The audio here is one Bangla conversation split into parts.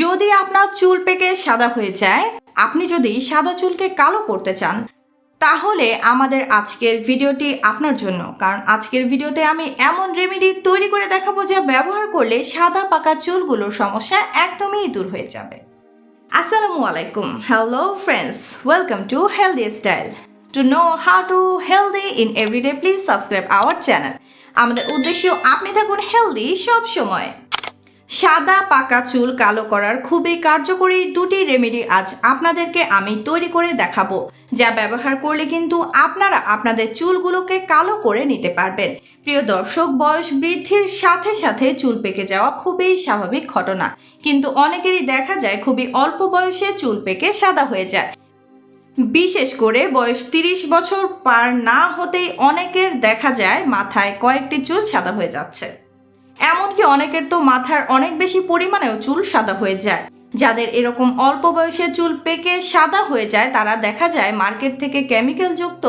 যদি আপনার চুল পেকে সাদা হয়ে যায়, আপনি যদি সাদা চুলকে কালো করতে চান, তাহলে আমাদের আজকের ভিডিওটি আপনার জন্য। কারণ আজকের ভিডিওতে আমি এমন রেমেডি তৈরি করে দেখাবো যা ব্যবহার করলে সাদা পাকা চুলগুলোর সমস্যা একদমই দূর হয়ে যাবে। আসসালামু আলাইকুম। Hello friends welcome to healthy style to know how to healthy in everyday please subscribe our channel আমাদের উদ্দেশ্য, আপনি থাকুন হেলদি সব সময় সাদা পাকা চুল কালো করার খুবই কার্যকরী দুটি রেমেডি আজ আপনাদেরকে আমি তৈরি করে দেখাবো, যা ব্যবহার করলে কিন্তু আপনারা আপনাদের চুলগুলোকে কালো করে নিতে পারবেন। প্রিয় দর্শক, বয়স বৃদ্ধির সাথে সাথে চুল পেকে যাওয়া খুবই স্বাভাবিক ঘটনা। কিন্তু অনেকেরই দেখা যায় খুবই অল্প বয়সে চুল পেকে সাদা হয়ে যায়। বিশেষ করে বয়স তিরিশ বছর পার না হতেই অনেকের দেখা যায় মাথায় কয়েকটি চুল সাদা হয়ে যাচ্ছে। এমনকি অনেকের তো মাথার অনেক বেশি পরিমাণেও চুল সাদা হয়ে যায়। যাদের এরকম অল্প বয়সে চুল পেকে সাদা হয়ে যায়, তারা দেখা যায় মার্কেট থেকে কেমিক্যালযুক্ত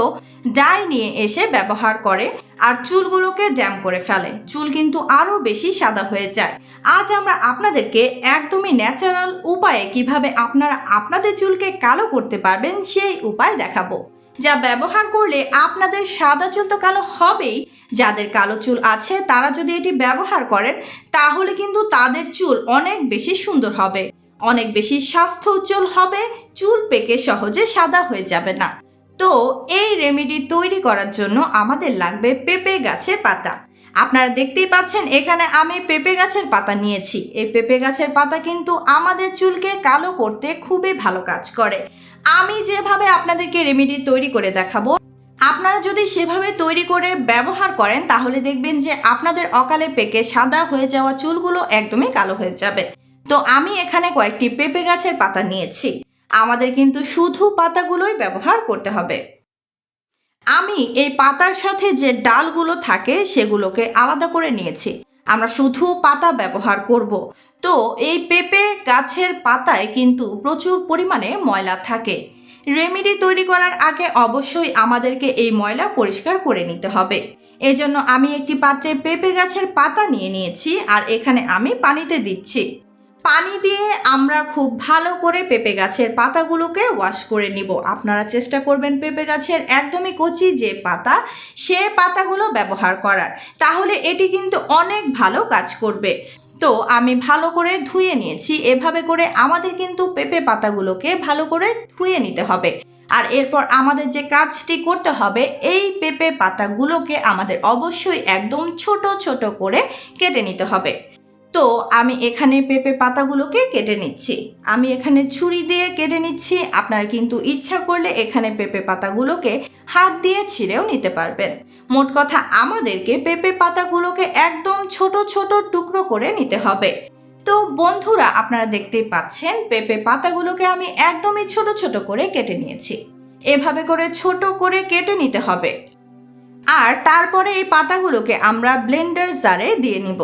ডাই নিয়ে এসে ব্যবহার করে আর চুলগুলোকে ড্যাম করে ফেলে। চুল কিন্তু আরও বেশি সাদা হয়ে যায়। আজ আমরা আপনাদেরকে একদমই ন্যাচারাল উপায়ে কীভাবে আপনারা আপনাদের চুলকে কালো করতে পারবেন সেই উপায় দেখাবো। যা ব্যবহার করলে আপনাদের সাদা চুল তো কালো হবেই যাদের কালো চুল আছে, তারা যদি এটি ব্যবহার করেন, তাহলে কিন্তু তাদের চুল অনেক বেশি সুন্দর হবে। অনেক বেশি স্বাস্থ্য উজ্জ্বল হবে, চুল পেকে সহজে সাদা হয়ে যাবে না। তো এই রেমেডি তৈরি করার জন্য আমাদের লাগবে পেঁপে গাছের পাতা। আপনারা দেখতেই পাচ্ছেন, এখানে আমি পেঁপে গাছের পাতা নিয়েছি। এই পেঁপে গাছের পাতা কিন্তু আমাদের চুলকে কালো করতে খুবই ভালো কাজ করে। আমি যেভাবে আপনাদেরকে রেমেডি তৈরি করে দেখাবো আপনারা যদি সেভাবে তৈরি করে ব্যবহার করেন, তাহলে দেখবেন যে আপনাদের অকালে পেকে সাদা হয়ে যাওয়া চুলগুলো একদমই কালো হয়ে যাবে। তো আমি এখানে কয়েকটি পেঁপে গাছের পাতা নিয়েছি। আমাদের কিন্তু শুধু পাতাগুলোই ব্যবহার করতে হবে। আমি এই পাতার সাথে যে ডালগুলো থাকে, সেগুলোকে আলাদা করে নিয়েছি। আমরা শুধু পাতা ব্যবহার করব। তো এই পেঁপে গাছের পাতায় কিন্তু প্রচুর পরিমাণে ময়লা থাকে। রেমেডি তৈরি করার আগে অবশ্যই আমাদেরকে এই ময়লা পরিষ্কার করে নিতে হবে। এজন্য আমি একটি পাত্রে পেঁপে গাছের পাতা নিয়ে নিয়েছি আর এখানে আমি পানিতে দিচ্ছি। পানি দিয়ে আমরা খুব ভালো করে পেঁপে গাছের পাতাগুলোকে ওয়াশ করে নিব। আপনারা চেষ্টা করবেন পেঁপে গাছের একদমই কচি যে পাতা, সে পাতাগুলো ব্যবহার করার। তাহলে এটি কিন্তু অনেক ভালো কাজ করবে। তো আমি ভালো করে ধুয়ে নিয়েছি। এভাবে করে আমাদের কিন্তু পেঁপে পাতাগুলোকে ভালো করে ধুয়ে নিতে হবে। আর এরপর আমাদের যে কাজটি করতে হবে, এই পেঁপে পাতাগুলোকে আমাদের অবশ্যই একদম ছোট ছোট করে কেটে নিতে হবে। তো আমি এখানে পেঁপে পাতাগুলোকে কেটে নিচ্ছি। আমি এখানে ছুরি দিয়ে কেটে নিচ্ছি। আপনারা কিন্তু ইচ্ছা করলে এখানে পেঁপে পাতাগুলোকে হাত দিয়ে ছিঁড়েও নিতে পারবেন। মোট কথা আমাদেরকে পেঁপে পাতাগুলোকে একদম ছোট ছোট টুকরো করে নিতে হবে। তো বন্ধুরা, আপনারা দেখতেই পাচ্ছেন, পেঁপে পাতাগুলোকে আমি একদমই ছোট ছোট করে কেটে নিয়েছি। এভাবে করে ছোট করে কেটে নিতে হবে। আর তারপরে এই পাতাগুলোকে আমরা ব্লেন্ডার জারে দিয়ে নিব।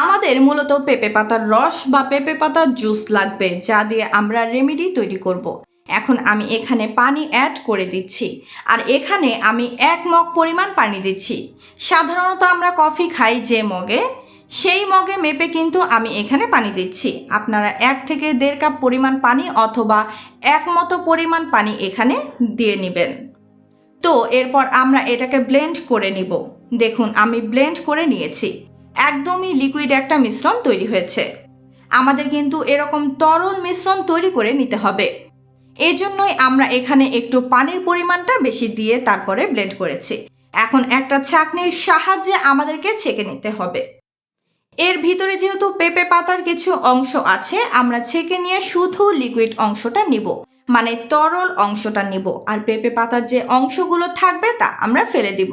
আমাদের মূলত পেঁপে পাতার রস বা পেঁপে পাতার জুস লাগবে, যা দিয়ে আমরা রেমেডি তৈরি করব। এখন আমি এখানে পানি অ্যাড করে দিচ্ছি। আর এখানে আমি এক মগ পরিমাণ পানি দিচ্ছি। সাধারণত আমরা কফি খাই যে মগে, সেই মগে মেপে কিন্তু আমি এখানে পানি দিচ্ছি। আপনারা এক থেকে দেড় কাপ পরিমাণ পানি অথবা এক মতো পরিমাণ পানি এখানে দিয়ে নেবেন। তো, এরপর আমরা এটাকে ব্লেন্ড করে নিব। দেখুন, আমি ব্লেন্ড করে নিয়েছি। একদমই লিকুইড একটা মিশ্রণ তৈরি হয়েছে। আমাদের কিন্তু এরকম তরল মিশ্রণ তৈরি করে নিতে হবে। এই জন্যই আমরা এখানে একটু পানির পরিমাণটা বেশি দিয়ে তারপরে ব্লেন্ড করেছি। এখন একটা ছাঁকনির সাহায্যে আমাদেরকে ছেঁকে নিতে হবে। এর ভিতরে যেহেতু পেঁপে পাতার কিছু অংশ আছে, আমরা ছেঁকে নিয়ে শুধু লিকুইড অংশটা নিব মানে তরল অংশটা নিব। আর পেঁপে পাতার যে অংশগুলো থাকবে তা আমরা ফেলে দিব।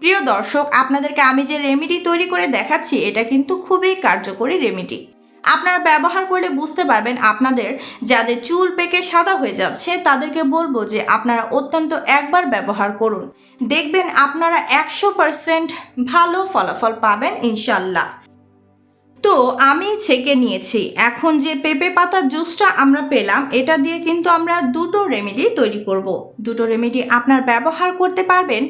প্রিয় দর্শক, আপনাদেরকে আমি যে রেমেডি তৈরি করে দেখাচ্ছি, এটা কিন্তু খুবই কার্যকরী রেমেডি আপনারা ব্যবহার করলে বুঝতে পারবেন আপনাদের যাদের চুল পেকে সাদা হয়ে যাচ্ছে, তাদেরকে বলব যে আপনারা অত্যন্ত একবার ব্যবহার করুন। দেখবেন আপনারা একশো পারসেন্ট ভালো ফলাফল পাবেন ইনশাল্লাহ তো আমি ছেঁকে নিয়েছি। এখন যে পেঁপে পাতার জুসটা আমরা পেলাম, এটা দিয়ে কিন্তু আমরা দুটো রেমেডি তৈরি করব। দুটো রেমেডি আপনার ব্যবহার করতে পারবেন,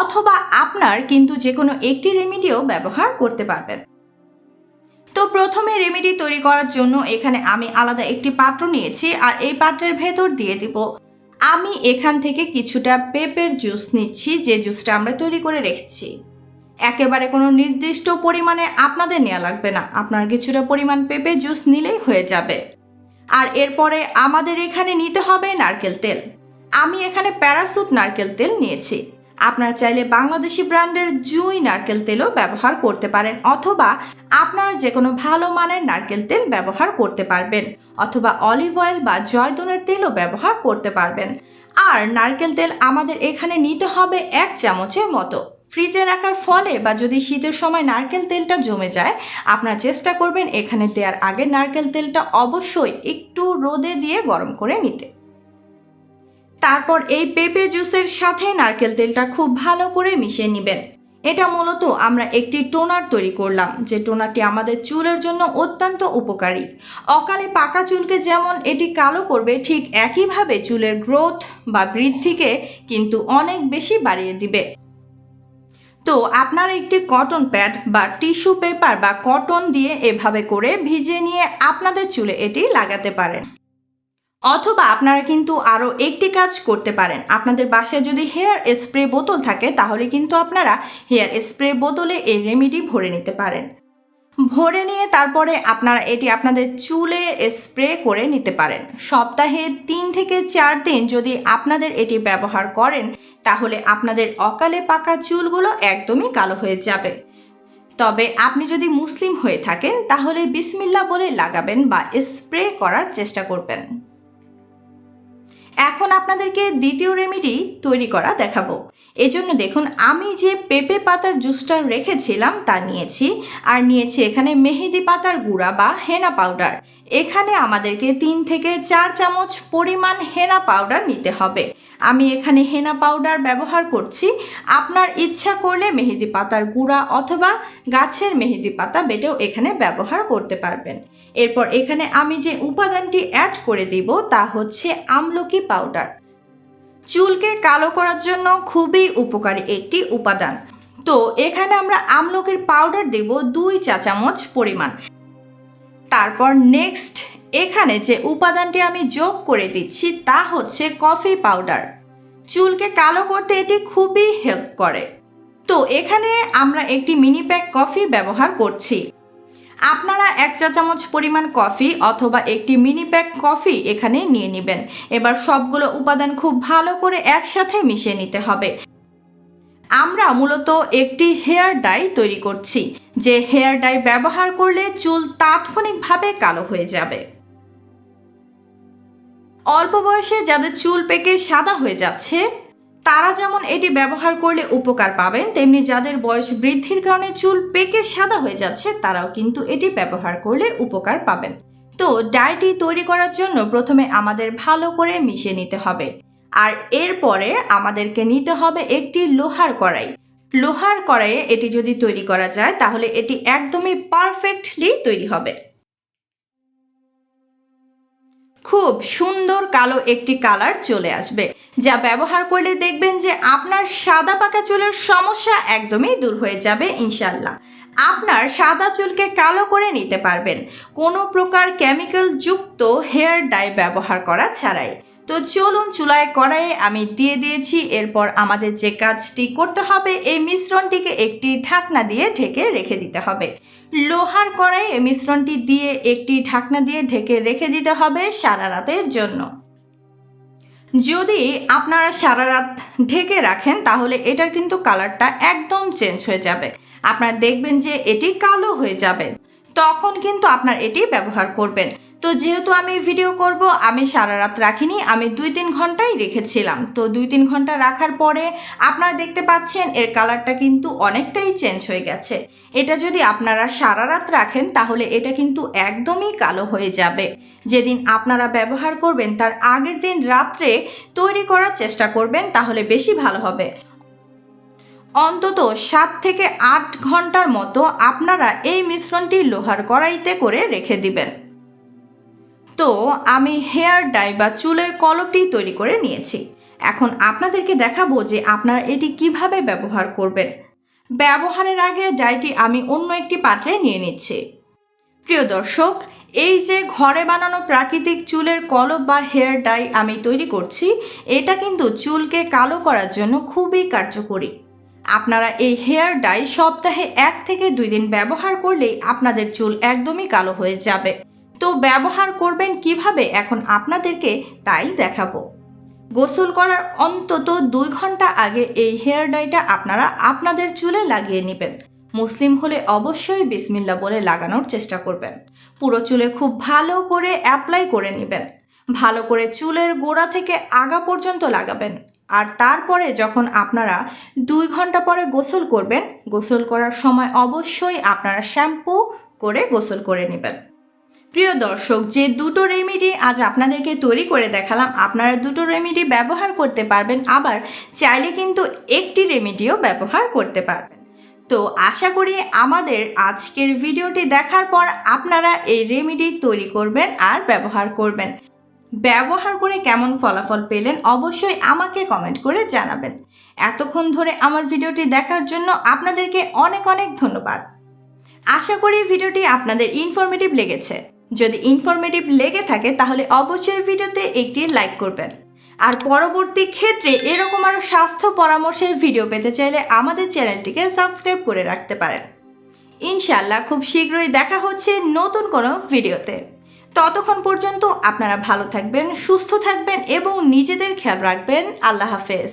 অথবা আপনার কিন্তু যে কোনো একটি রেমেডিও ব্যবহার করতে পারবেন। তো প্রথমে রেমেডি তৈরি করার জন্য এখানে আমি আলাদা একটি পাত্র নিয়েছি, আর এই পাত্রের ভেতর দিয়ে দিব। আমি এখান থেকে কিছুটা পেঁপের জুস নিচ্ছি, যে জুসটা আমরা তৈরি করে রেখেছি। একেবারে কোনো নির্দিষ্ট পরিমাণে আপনাদের নেওয়া লাগবে না। আপনার কিছুটা পরিমাণ পেঁপে জুস নিলেই হয়ে যাবে। আর এরপরে আমাদের এখানে নিতে হবে নারকেল তেল। আমি এখানে প্যারাসুট নারকেল তেল নিয়েছি। আপনারা চাইলে বাংলাদেশি ব্র্যান্ডের জুই নারকেল তেলও ব্যবহার করতে পারেন, অথবা আপনারা যে কোনো ভালো মানের নারকেল তেল ব্যবহার করতে পারবেন, অথবা অলিভ অয়েল বা জয়দনের তেলও ব্যবহার করতে পারবেন। আর নারকেল তেল আমাদের এখানে নিতে হবে এক চামচের মতো। ফ্রিজে রাখার ফলে বা যদি শীতের সময় নারকেল তেলটা জমে যায়, আপনারা চেষ্টা করবেন এখানে দেওয়ার আগে নারকেল তেলটা অবশ্যই একটু রোদে দিয়ে গরম করে নিতে। তারপর এই পেঁপে জুসের সাথে নারকেল তেলটা খুব ভালো করে মিশিয়ে নেবেন। এটা মূলত আমরা একটি টোনার তৈরি করলাম, যে টোনারটি আমাদের চুলের জন্য অত্যন্ত উপকারী। অকালে পাকা চুলকে যেমন এটি কালো করবে, ঠিক একইভাবে চুলের গ্রোথ বা বৃদ্ধিকে কিন্তু অনেক বেশি বাড়িয়ে দিবে। তো আপনার একটি কটন প্যাড বা টিস্যু পেপার বা কটন দিয়ে এভাবে করে ভিজিয়ে নিয়ে আপনাদের চুলে এটি লাগাতে পারেন। অথবা আপনারা কিন্তু আরও একটি কাজ করতে পারেন। আপনাদের বাসায় যদি হেয়ার স্প্রে বোতল থাকে, তাহলে কিন্তু আপনারা হেয়ার স্প্রে বোতলে এই রেমিডি ভরে নিতে পারেন। ভরে নিয়ে তারপরে আপনারা এটি আপনাদের চুলে স্প্রে করে নিতে পারেন। সপ্তাহে তিন থেকে চার দিন যদি আপনাদের এটি ব্যবহার করেন, তাহলে আপনাদের অকালে পাকা চুলগুলো একদমই কালো হয়ে যাবে। তবে আপনি যদি মুসলিম হয়ে থাকেন, তাহলে বিসমিল্লা বলে লাগাবেন বা স্প্রে করার চেষ্টা করবেন। এখন আপনাদেরকে দ্বিতীয় রেমিডি তৈরি করা দেখাবো। এজন্য দেখুন, আমি যে পেঁপে পাতার জুসটা রেখেছিলাম, তা নিয়েছি। আর নিয়েছি এখানে মেহেদি পাতার গুঁড়া বা হেনা পাউডার এখানে আমাদেরকে তিন থেকে চার চামচ পরিমাণ হেনা পাউডার নিতে হবে। আমি এখানে হেনা পাউডার ব্যবহার করছি। আপনার ইচ্ছা করলে মেহেদি পাতার গুঁড়া অথবা গাছের মেহেদি পাতা বেটেও এখানে ব্যবহার করতে পারবেন। এরপর এখানে আমি যে উপাদানটি অ্যাড করে দিব তা হচ্ছে আমলকি পাউডার চুলকে কালো করার জন্য খুবই উপকারী একটি উপাদান। তো এখানে আমরা আমলকির পাউডার দেব দুই চা চামচ পরিমাণ। তারপর নেক্সট এখানে যে উপাদানটি আমি যোগ করে দিচ্ছি তা হচ্ছে কফি পাউডার চুলকে কালো করতে এটি খুবই হেল্প করে। তো এখানে আমরা একটি মিনি প্যাক কফি ব্যবহার করছি। আপনারা এক চা চামচ পরিমাণ কফি অথবা একটি মিনি প্যাক কফি এখানে নিয়ে নেবেন। এবার সবগুলো উপাদান খুব ভালো করে একসাথে মিশিয়ে নিতে হবে। আমরা মূলত একটি হেয়ার ডাই তৈরি করছি। যে হেয়ার ডাই ব্যবহার করলে চুল তাৎক্ষণিকভাবে কালো হয়ে যাবে। অল্প বয়সে যাদের চুল পেকে সাদা হয়ে যাচ্ছে তারা যেমন এটি ব্যবহার করলে উপকার পাবেন, তেমনি যাদের বয়স বৃদ্ধির কারণে চুল পেকে সাদা হয়ে যাচ্ছে, তারাও কিন্তু এটি ব্যবহার করলে উপকার পাবেন। তো ডাইটি তৈরি করার জন্য প্রথমে আমাদের ভালো করে মিশিয়ে নিতে হবে। আর এরপরে আমাদেরকে নিতে হবে একটি লোহার কড়াই। লোহার কড়াইয়ে এটি যদি তৈরি করা যায়, তাহলে এটি একদমই পারফেক্টলি তৈরি হবে। খুব সুন্দর কালো একটি কালার চলে আসবে, যা ব্যবহার করলে দেখবেন যে আপনার সাদা পাকা চুলের সমস্যা একদমই দূর হয়ে যাবে ইনশাল্লাহ আপনার সাদা চুলকে কালো করে নিতে পারবেন। কোনো প্রকার কেমিক্যাল যুক্ত হেয়ার ডাই ব্যবহার করা ছাড়াই। তো চলুন চুলায় কড়াইয়ে আমি দিয়ে দিয়েছি। এরপর আমাদের যে কাজটি করতে হবে, এই মিশ্রণটিকে একটি ঢাকনা দিয়ে ঢেকে রেখে দিতে হবে। লোহার কড়াই এই মিশ্রণটি দিয়ে একটি ঢাকনা দিয়ে ঢেকে রেখে দিতে হবে সারা রাতের জন্য। যদি আপনারা সারা রাত ঢেকে রাখেন, তাহলে এটার কিন্তু কালারটা একদম চেঞ্জ হয়ে যাবে। আপনারা দেখবেন যে এটি কালো হয়ে যাবে। তখন কিন্তু আপনার এটি ব্যবহার করবেন। তো যেহেতু আমি ভিডিও করব, আমি সারা রাত রাখিনি, আমি দুই তিন ঘন্টাই রেখেছিলাম। তো দুই তিন ঘণ্টা রাখার পরে আপনারা দেখতে পাচ্ছেন, এর কালারটা কিন্তু অনেকটাই চেঞ্জ হয়ে গেছে। এটা যদি আপনারা সারা রাত রাখেন, তাহলে এটা কিন্তু একদমই কালো হয়ে যাবে। যেদিন আপনারা ব্যবহার করবেন, তার আগের দিন রাত্রে তৈরি করার চেষ্টা করবেন, তাহলে বেশি ভালো হবে। অন্তত সাত থেকে আট ঘণ্টার মতো আপনারা এই মিশ্রণটি লোহার কড়াইতে করে রেখে দিবেন। তো আমি হেয়ার ডাই বা চুলের কলপটি তৈরি করে নিয়েছি। এখন আপনাদেরকে দেখাবো যে আপনারা এটি কীভাবে ব্যবহার করবেন। ব্যবহারের আগে ডাইটি আমি অন্য একটি পাত্রে নিয়ে নিচ্ছি। প্রিয় দর্শক, এই যে ঘরে বানানো প্রাকৃতিক চুলের কলপ বা হেয়ার ডাই আমি তৈরি করছি, এটা কিন্তু চুলকে কালো করার জন্য খুবই কার্যকরী। আপনারা এই হেয়ার ডাই সপ্তাহে এক থেকে দুই দিন ব্যবহার করলেই আপনাদের চুল একদমই কালো হয়ে যাবে। তো ব্যবহার করবেন কীভাবে? এখন আপনাদেরকে তাই দেখাবো। গোসল করার অন্তত দুই ঘণ্টা আগে এই হেয়ার ডাইটা আপনারা আপনাদের চুলে লাগিয়ে নেবেন। মুসলিম হলে অবশ্যই বিসমিল্লা বলে লাগানোর চেষ্টা করবেন। পুরো চুলে খুব ভালো করে অ্যাপ্লাই করে নেবেন। ভালো করে চুলের গোড়া থেকে আগা পর্যন্ত লাগাবেন। আর তারপরে যখন আপনারা দুই ঘণ্টা পরে গোসল করবেন, গোসল করার সময় অবশ্যই আপনারা শ্যাম্পু করে গোসল করে নেবেন। প্রিয় দর্শক, যে দুটো রেমেডি আজ আপনাদেরকে তৈরি করে দেখালাম, আপনারা দুটো রেমেডি ব্যবহার করতে পারবেন, আবার চাইলে কিন্তু একটি রেমেডিও ব্যবহার করতে পারবেন। তো আশা করি আমাদের আজকের ভিডিওটি দেখার পর আপনারা এই রেমেডি তৈরি করবেন আর ব্যবহার করবেন। ব্যবহার করে কেমন ফলাফল পেলেন অবশ্যই আমাকে কমেন্ট করে জানাবেন। এতক্ষণ ধরে আমার ভিডিওটি দেখার জন্য আপনাদেরকে অনেক অনেক ধন্যবাদ। আশা করি ভিডিওটি আপনাদের ইনফরমেটিভ লেগেছে। যদি ইনফরমেটিভ লেগে থাকে, তাহলে অবশ্যই ভিডিওতে একটি লাইক করবেন। আর পরবর্তী ক্ষেত্রে এরকম আরও স্বাস্থ্য পরামর্শের ভিডিও পেতে চাইলে আমাদের চ্যানেলটিকে সাবস্ক্রাইব করে রাখতে পারেন। ইনশাল্লাহ খুব শীঘ্রই দেখা হচ্ছে নতুন কোনো ভিডিওতে। ততক্ষণ পর্যন্ত আপনারা ভালো থাকবেন, সুস্থ থাকবেন এবং নিজেদের খেয়াল রাখবেন। আল্লাহ হাফেজ।